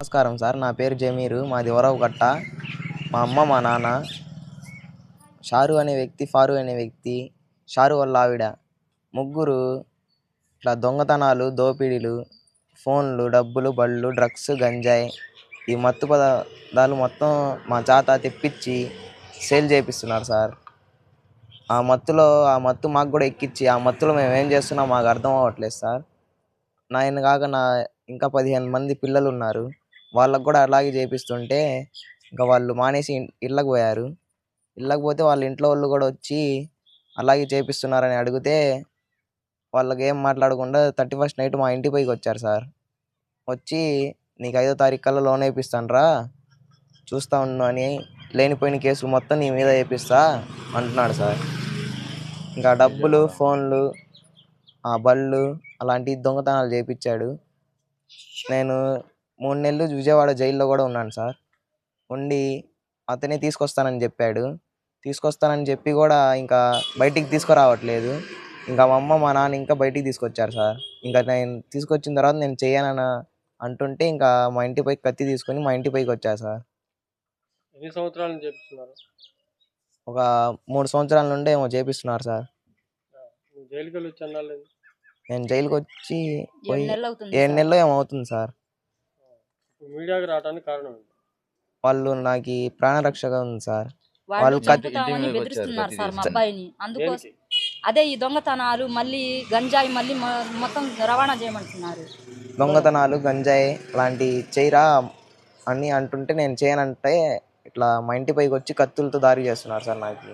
నమస్కారం సార్. నా పేరు జమీరు. మాది కట్ట మా అమ్మ మా నాన్న షారు అనే వ్యక్తి ఫారు అనే వ్యక్తి షారు వాళ్ళ ఆవిడ. ముగ్గురు ఇట్లా దొంగతనాలు దోపిడీలు ఫోన్లు డబ్బులు బళ్ళు డ్రగ్స్ గంజాయి ఈ మత్తు పదార్థాలు మొత్తం మా చేత తెప్పించి సేల్ చేపిస్తున్నారు సార్. ఆ మత్తులో ఆ మత్తు మాకు కూడా ఎక్కించి ఆ మత్తులో మేము ఏం చేస్తున్నాం మాకు అర్థం అవ్వట్లేదు సార్. నాయన కాక నా ఇంకా పదిహేను మంది పిల్లలు ఉన్నారు. వాళ్ళకు కూడా అలాగే చేపిస్తుంటే ఇంకా వాళ్ళు మానేసి ఇళ్ళకు పోయారు. ఇళ్ళకు పోతే వాళ్ళ ఇంట్లో వాళ్ళు కూడా వచ్చి అలాగే చేపిస్తున్నారని అడిగితే వాళ్ళకి ఏం మాట్లాడకుండా థర్టీ ఫస్ట్ నైట్ మా ఇంటి పైకి వచ్చారు సార్. వచ్చి నీకు ఐదో తారీఖు కల్లా లోన్ వేపిస్తానరా చూస్తా ఉండు అని లేనిపోయిన కేసు మొత్తం నీ మీద వేపిస్తా అంటున్నాడు సార్. ఇంకా డబ్బులు ఫోన్లు ఆ బళ్ళు అలాంటి దొంగతనాలు చేపించాడు. నేను మూడు నెలలు విజయవాడ జైల్లో కూడా ఉన్నాను సార్. ఉండి అతనే తీసుకొస్తానని చెప్పాడు. తీసుకొస్తానని చెప్పి కూడా ఇంకా బయటికి తీసుకురావట్లేదు. ఇంకా మా అమ్మ మా నాన్న ఇంకా బయటికి తీసుకొచ్చారు సార్. ఇంకా నేను తీసుకొచ్చిన తర్వాత నేను చేయనని అంటుంటే ఇంకా మా ఇంటి పైకి కత్తి తీసుకొని మా ఇంటి పైకి వచ్చా సార్. ఎన్ని సంవత్సరాల చేపిస్తున్నారు? ఒక మూడు సంవత్సరాల నుండి ఏమో చేపిస్తున్నారు సార్. జైలుకి వచ్చి నేను జైలుకి వచ్చి పోయి ఏడు నెలలు అవుతుంది ఏడు సార్. నెలలు ఏమవుతుంది సార్ ఇప్పుడు మీడియాకి రావడానికి కారణం ఏంటి? వాళ్ళు నాకు ప్రాణరక్షగా ఉంది సార్. వాళ్ళు వాళ్ళు కత్తి- చంపుతామని ఇంటి మీదకి బెదిరిస్తున్నారు వచ్చారు, సార్ మా అబ్బాయిని. అందుకోసం దేనికి అదే ఈ దొంగతనాలు మళ్ళీ గంజాయి మళ్ళీ మొ- మొత్తం రవాణా చేయమంటున్నారు. దొంగతనాలు గంజాయి లాంటి చేయరా అని అంటుంటే నేను చేయనంటే ఇట్లా మా ఇంటి పైకి వచ్చి కత్తులతో దారి చేస్తున్నారు సార్ నాకు.